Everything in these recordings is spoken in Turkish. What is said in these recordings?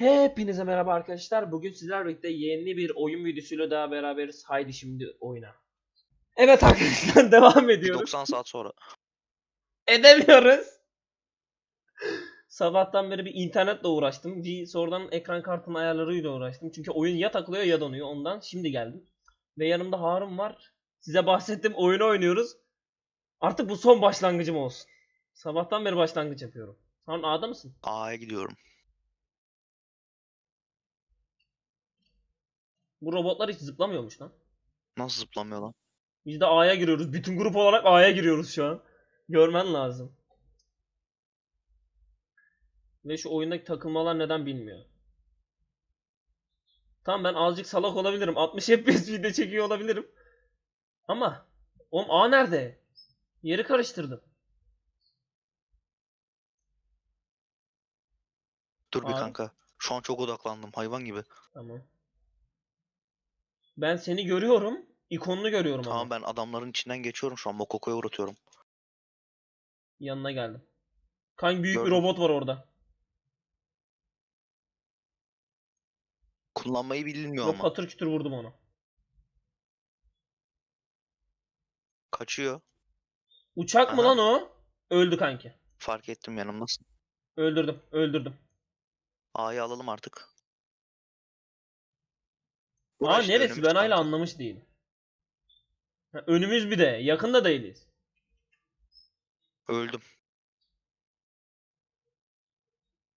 Hepinize merhaba arkadaşlar. Bugün sizlerle birlikte yeni bir oyun videosuyla daha beraberiz. Haydi şimdi oyna. Evet arkadaşlar devam ediyoruz. 90 saat sonra. Edemiyoruz. Sabahtan beri bir internetle uğraştım. Bir sonradan ekran kartının ayarlarıyla uğraştım. Çünkü oyun ya takılıyor ya donuyor. Ondan şimdi geldim. Ve yanımda Harun var. Size bahsettim oyunu oynuyoruz. Artık bu son başlangıcım olsun. Sabahtan beri başlangıç yapıyorum. Harun A'da mısın? A'ya gidiyorum. Bu robotlar hiç zıplamıyormuş lan. Nasıl zıplamıyor lan? Biz de A'ya giriyoruz. Bütün grup olarak A'ya giriyoruz şu an. Görmen lazım. Ve şu oyundaki takılmalar neden bilmiyor. Tamam ben azıcık salak olabilirim. 60 FPS video çekiyor olabilirim. Ama oğlum A nerede? Yeri karıştırdım. Dur bir Aa. kanka. Şu an çok odaklandım hayvan gibi. Tamam. Ben seni görüyorum. İkonunu görüyorum ama. Tamam ben adamların içinden geçiyorum şu an. Mokoko'ya uğratıyorum. Yanına geldim. Kanka büyük bir Gördüm. robot var orada. Kullanmayı bilinmiyor Ve ama. patır kütür vurdum onu. Kaçıyor. Uçak mı Aha. lan o? Öldü kanki. Fark ettim yanımdasın. Öldürdüm. Öldürdüm. A'yı alalım artık. Aa Uğraş, neresi? önümüz Ben hala anlamış değilim. Ha, önümüz bir de. Yakında değiliz. Öldüm.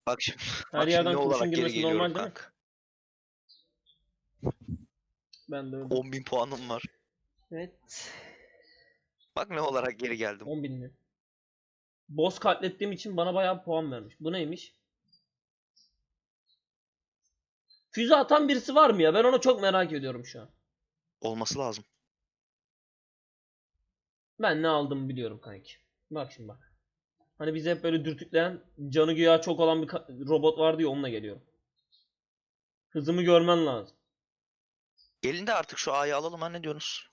Bak şimdi. Her bak şimdi yerden ne kurşun olarak geri girmesi geliyorum normal değil mi? kanka. Ben de öldüm. 10.000 puanım var. Evet. Bak ne olarak geri geldim. 10 bin mi? Boss katlettiğim için bana bayağı puan vermiş. Bu neymiş? Füze atan birisi var mı ya? Ben onu çok merak ediyorum şu an. Olması lazım. Ben ne aldığımı biliyorum kanki. Bak şimdi bak. Hani bizi hep böyle dürtükleyen, canı güya çok olan bir robot vardı ya onunla geliyorum. Hızımı görmen lazım. Gelin de artık şu A'yı alalım ha ne diyorsunuz?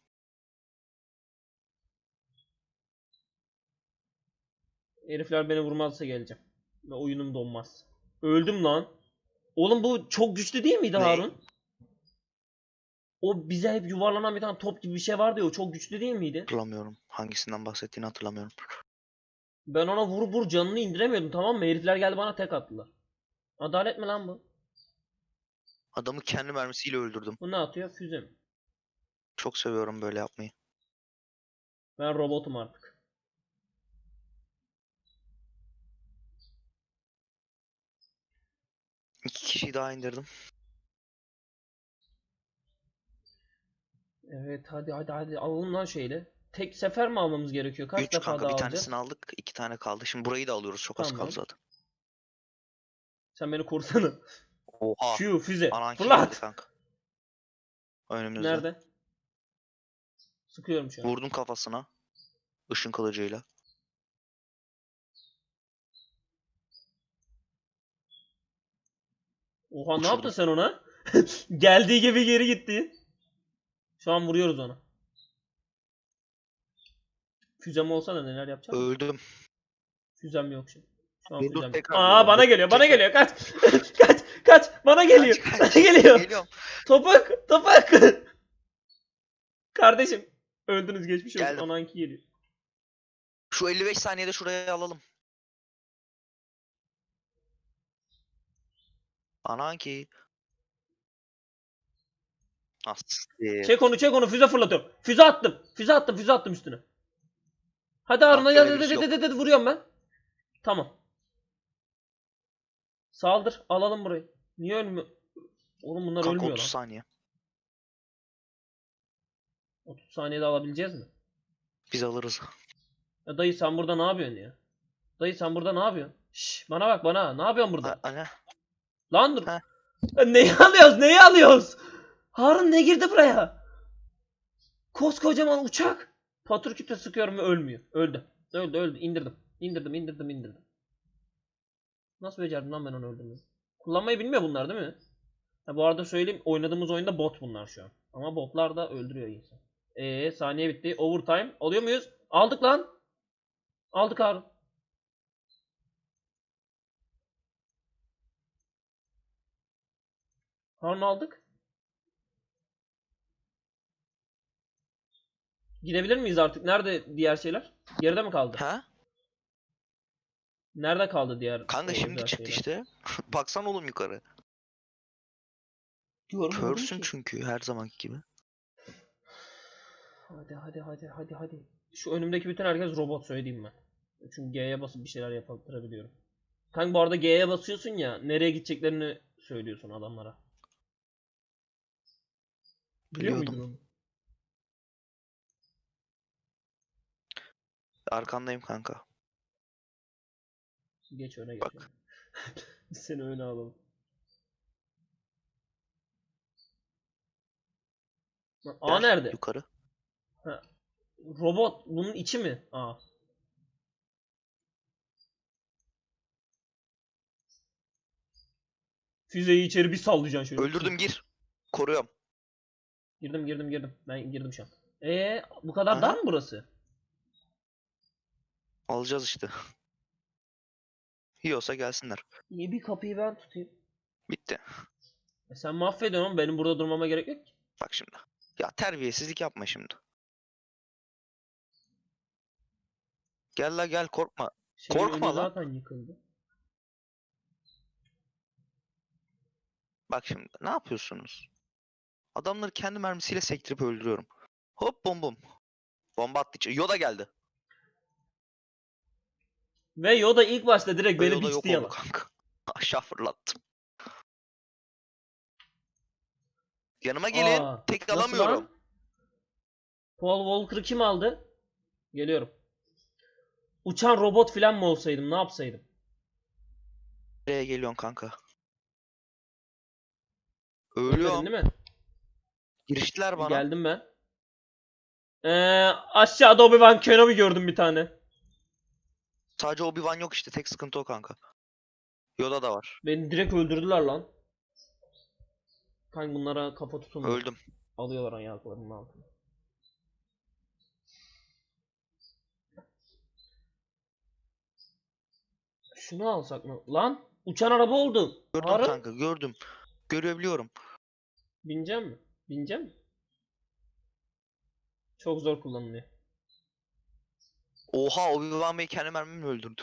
Herifler beni vurmazsa geleceğim. Ve oyunum donmaz. Öldüm lan. Oğlum bu çok güçlü değil miydi Ne? Harun? O bize hep yuvarlanan bir tane top gibi bir şey vardı ya o çok güçlü değil miydi? Hatırlamıyorum. Hangisinden bahsettiğini hatırlamıyorum. Ben ona vur vur canını indiremiyordum tamam mı? Herifler geldi bana tek attılar. Adalet mi lan bu? Adamı kendi mermisiyle öldürdüm. Bu ne atıyor? Füze mi? Çok seviyorum böyle yapmayı. Ben robotum artık. İki kişiyi daha indirdim. Evet hadi hadi hadi alalım lan şeyle. Tek sefer mi almamız gerekiyor? Kaç Üç defa kanka daha bir alacağız? tanesini aldık. iki tane kaldı. Şimdi burayı da alıyoruz. Çok az Tamam. kaldı zaten. Sen beni korusana. Oha. Şu füze. Anan Fırlat. kanka. Önümüzde. Nerede? Sıkıyorum şu an. Vurdum kafasına. Işın kılıcıyla. Oha ne Uçurdum. yaptın sen ona? Geldiği gibi geri gitti. Şu an vuruyoruz onu. Füzem olsa da neler yapacağım? Öldüm. Füzem yok şimdi. Şu an Dur, füzem yok. tekrar Aa vuruyorum. bana geliyor, bana tekrar. geliyor. Kaç. kaç, kaç. Bana geliyor. Kaç, kaç. Bana geliyor. Geliyorum. Topuk, topuk. Kardeşim, öldünüz geçmiş olsun. Geldim. Ananki geliyor. Şu 55 saniyede şuraya alalım. Anan ki. Aslı. Çek onu, çek onu. Füze fırlatıyorum. Füze attım. Füze attım, füze attım üstüne. Hadi Harun, hadi, hadi, Akdeniz hadi, yok. hadi, hadi, vuruyorum ben. Tamam. Saldır, alalım burayı. Niye ölmüyor? Oğlum bunlar Kanka ölmüyor 30 lan. saniye. 30 saniyede alabileceğiz mi? Biz alırız. Ya dayı sen burada ne yapıyorsun ya? Dayı sen burada ne yapıyorsun? Şş, bana bak bana. Ne yapıyorsun burada? Ana. Lan dur. Ha. Neyi alıyoruz? Neyi alıyoruz? Harun ne girdi buraya? Koskocaman uçak. Patriküte sıkıyorum ve ölmüyor. Öldü. Öldü öldü. İndirdim. İndirdim indirdim indirdim. Nasıl becerdim lan ben onu öldürmeyi? Kullanmayı bilmiyor bunlar değil mi? Ha, bu arada söyleyeyim oynadığımız oyunda bot bunlar şu an. Ama botlar da öldürüyor insan. Eee saniye bitti. Overtime. Alıyor muyuz? Aldık lan. Aldık Harun. Harun aldık. Gidebilir miyiz artık? Nerede diğer şeyler? Geride mi kaldı? Ha? Nerede kaldı diğer Kanka şimdi çıktı şeyler? işte. Baksan oğlum yukarı. Görmedim Körsün çünkü her zamanki gibi. Hadi hadi hadi hadi hadi. Şu önümdeki bütün herkes robot söyleyeyim ben. Çünkü G'ye basıp bir şeyler yaptırabiliyorum. Kanka bu arada G'ye basıyorsun ya nereye gideceklerini söylüyorsun adamlara. Biliyor Biliyordum. muydun onu? Arkandayım kanka. Geç öne geç. Bak. öne. Biz Seni öne alalım. Lan, A Gel nerede? Yukarı. Robot bunun içi mi? A. Füzeyi içeri bir sallayacaksın şöyle. Öldürdüm gir. Koruyorum. Girdim girdim girdim. Ben girdim şu an. Ee, bu kadar Aha. dar mı burası? Alacağız işte. Yiyorsa gelsinler. Niye bir kapıyı ben tutayım? Bitti. E sen mahvediyorsun benim burada durmama gerek yok ki. Bak şimdi. Ya terbiyesizlik yapma şimdi. Gel la gel korkma. Şeyin Korkma lan. zaten yıkıldı. Bak şimdi ne yapıyorsunuz? Adamları kendi mermisiyle sektirip öldürüyorum. Hop bom bom. Bomba attı içeri. Yoda geldi. Ve Yoda ilk başta direkt Ve beni Yoda yok biçti oldu yalan. kanka. Aşağı fırlattım. Yanıma gelin. Aa, Tek nasıl alamıyorum. lan? Paul Walker'ı kim aldı? Geliyorum. Uçan robot falan mı olsaydım ne yapsaydım? Nereye geliyorsun kanka? Ölmedin Ölüyorum. değil mi? Giriştiler bana. Geldim ben. Ee, aşağıda Obi-Wan Kenobi gördüm bir tane. Sadece Obi-Wan yok işte. Tek sıkıntı o kanka. Yoda da var. Beni direkt öldürdüler lan. Kanka bunlara kafa tutun. Öldüm. Alıyorlar ayaklarının altına. Şunu alsak mı? Lan uçan araba oldu. Gördüm Harun. kanka gördüm. Görebiliyorum. Bineceğim mi? Bineceğim? Çok zor kullanılıyor. Oha Obi-Wan Bey kendi mermimle öldürdü.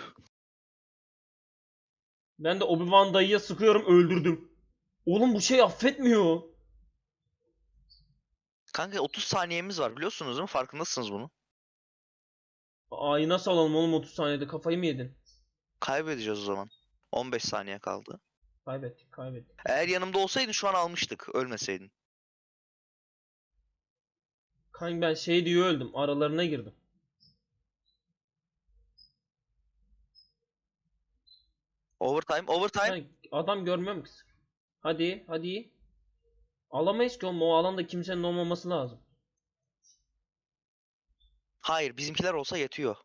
Ben de Obi-Wan dayıya sıkıyorum öldürdüm. Oğlum bu şey affetmiyor. Kanka 30 saniyemiz var biliyorsunuz değil mi? Farkındasınız bunu. Ay nasıl alalım oğlum 30 saniyede kafayı mı yedin? Kaybedeceğiz o zaman. 15 saniye kaldı. Kaybettik kaybettik. Eğer yanımda olsaydın şu an almıştık. Ölmeseydin. Kanka ben şey diye öldüm aralarına girdim. Overtime, overtime. Kanka, adam görmüyorum ki. Hadi hadi. Alamayız ki oğlum o alanda kimsenin olmaması lazım. Hayır, bizimkiler olsa yetiyor.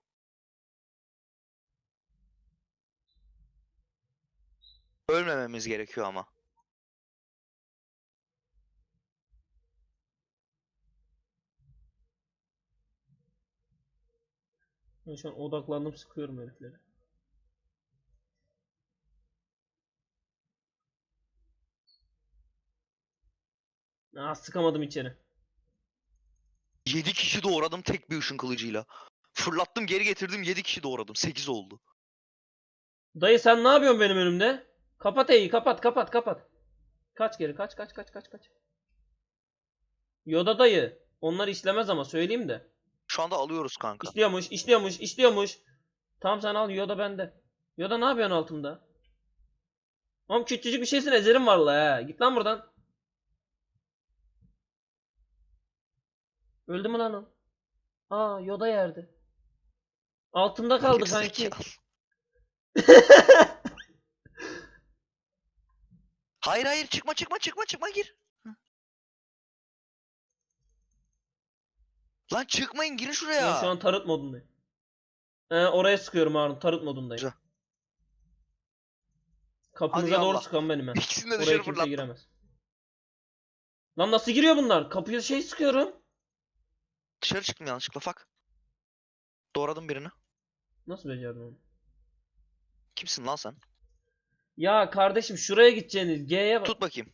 Ölmememiz gerekiyor ama. Ben şu an odaklandım sıkıyorum herifleri. Aa sıkamadım içeri. 7 kişi doğradım tek bir ışın kılıcıyla. Fırlattım geri getirdim 7 kişi doğradım. 8 oldu. Dayı sen ne yapıyorsun benim önümde? Kapat E'yi kapat kapat kapat. Kaç geri kaç kaç kaç kaç kaç. Yoda dayı. Onlar işlemez ama söyleyeyim de. Şu anda alıyoruz kanka. İşliyormuş işliyormuş işliyormuş. Tamam sen al Yoda bende. Yoda ne yapıyorsun altımda? Oğlum küçücük bir şeysin ezerim var la he. Git lan buradan. Öldü mü lan o? Aa Yoda yerde. Altımda kaldı kanki. Hayır hayır çıkma çıkma çıkma çıkma gir. Lan çıkmayın girin Ben şuraya. şu an tarıt modundayım. Ee, oraya sıkıyorum Harun. Tarıt modundayım. Güzel. Kapınıza Hadi doğru Allah. sıkan benim ben. İkisini de Oraya dışarı kimse fırlattım. giremez. Lan nasıl giriyor bunlar? Kapıya şey sıkıyorum. Dışarı çıktım yanlışlıkla fak. Doğradım birini. Nasıl becerdin onu? Kimsin lan sen? Ya kardeşim şuraya gideceğiniz G'ye bak. Tut bakayım.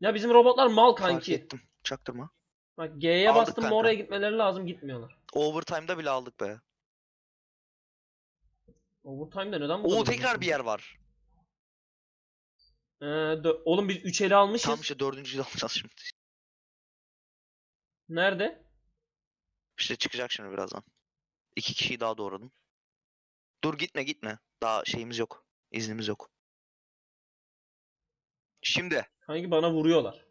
Ya bizim robotlar mal Fark kanki. ettim. Çaktırma. Bak G'ye Aldık bastım kanka. oraya gitmeleri lazım gitmiyorlar. Overtime'da bile aldık be. Overtime'da neden bu Oo kadar tekrar bir yer var. Ee, dö- oğlum biz 3 eli almışız. Tam işte dördüncüyü de alacağız şimdi. Nerede? İşte çıkacak şimdi birazdan. İki kişiyi daha doğradım. Dur gitme gitme. Daha şeyimiz yok. İznimiz yok. Şimdi. Hangi bana vuruyorlar.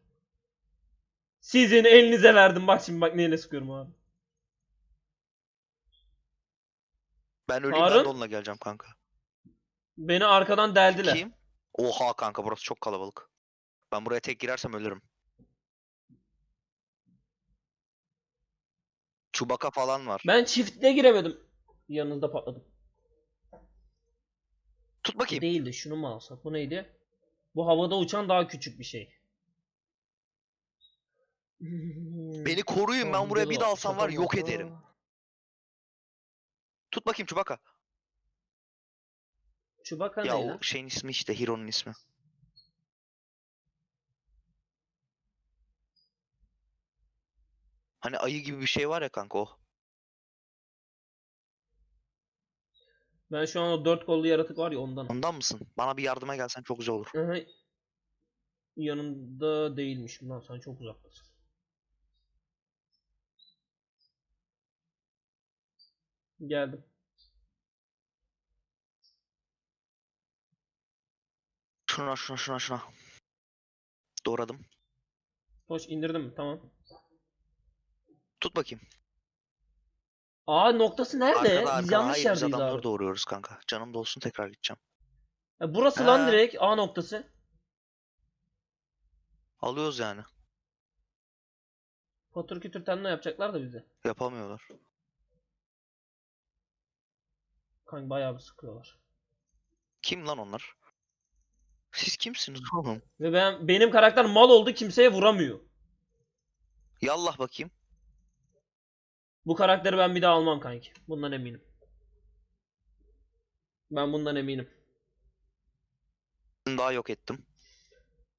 Sizin elinize verdim. Bak şimdi bak neyle sıkıyorum abi. Ben öleyim Harun? de onunla geleceğim kanka. Beni arkadan deldiler. Kim? Oha kanka burası çok kalabalık. Ben buraya tek girersem ölürüm. Çubaka falan var. Ben çiftle giremedim. Yanınızda patladım. Tut bakayım. değildi. Şunu mu alsak? Bu neydi? Bu havada uçan daha küçük bir şey. Beni koruyun ben buraya bir dalsam var yok ederim. Tut bakayım Çubaka. Ya ne lan? o şeyin ismi işte Hiro'nun ismi. Hani ayı gibi bir şey var ya kanka o. Ben şu an o dört kollu yaratık var ya ondan. Ondan mısın? Bana bir yardıma gelsen çok güzel olur. Aha. Yanında değilmişim lan sen çok uzaktasın. Geldim. Şuna şuna şuna şuna. Doğradım. Hoş indirdim? Tamam. Tut bakayım. Aa noktası nerede? Arkada Biz yanlış Hayır biz yerdeyiz adamları abi. doğruyoruz kanka. Canım da olsun tekrar gideceğim. Ya burası lan Ha. direkt A noktası. Alıyoruz yani. Patır kütür tenle yapacaklar da bize. Yapamıyorlar. Kanka bayağı bir sıkıyorlar. Kim lan onlar? Siz kimsiniz oğlum? Ve ben benim karakter mal oldu kimseye vuramıyor. Yallah bakayım. Bu karakteri ben bir daha almam kanki. Bundan eminim. Ben bundan eminim. Daha yok ettim.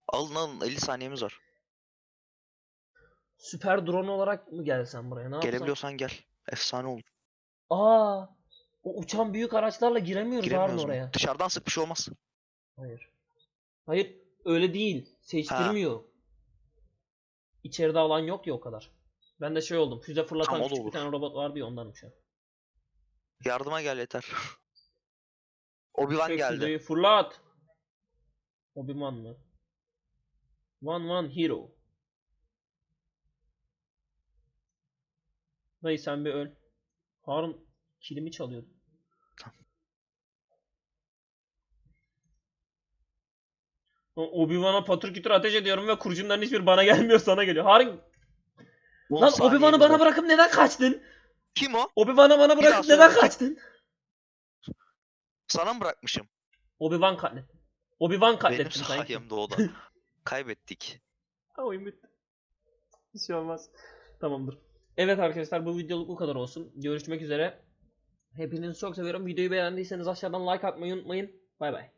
Alın alın 50 saniyemiz var. Süper drone olarak mı gelsem buraya? Ne yapsam? Gelebiliyorsan gel. Efsane olur. Aa, o uçan büyük araçlarla giremiyoruz Harun Giremiyoruz mu? oraya. Dışarıdan sık bir şey olmaz. Hayır. Hayır, öyle değil. Seçtirmiyor. İçeride alan yok ya o kadar. Ben de şey oldum. Füze fırlatan Tamam, o da küçük bir olur. tane robot vardı ya ondanım şu an. Yardıma gel yeter. Obi-Wan geldi. füzeyi fırlat. Obi-Wan mı? One One Hero. Dayı sen bir öl. Harun kilimi çalıyordu. Tamam. O- Obi-Wan'a patır kütür ateş ediyorum ve kurşunların hiçbiri bana gelmiyor sana geliyor. Harun 10 lan Obi-Wan'ı bana bırakıp neden kaçtın? Kim o? Obi-Wan'ı bana bırakıp neden kaçtın? Sana mı bırakmışım? Obi-Wan katlettin. Obi-Wan Benim katlettin sanki. sayemde o da. Kaybettik. Ha oyun bitti. Bir şey olmaz. Tamamdır. Evet arkadaşlar bu videoluk bu kadar olsun. Görüşmek üzere. Hepinizi çok seviyorum. Videoyu beğendiyseniz aşağıdan like atmayı unutmayın. Bay bay.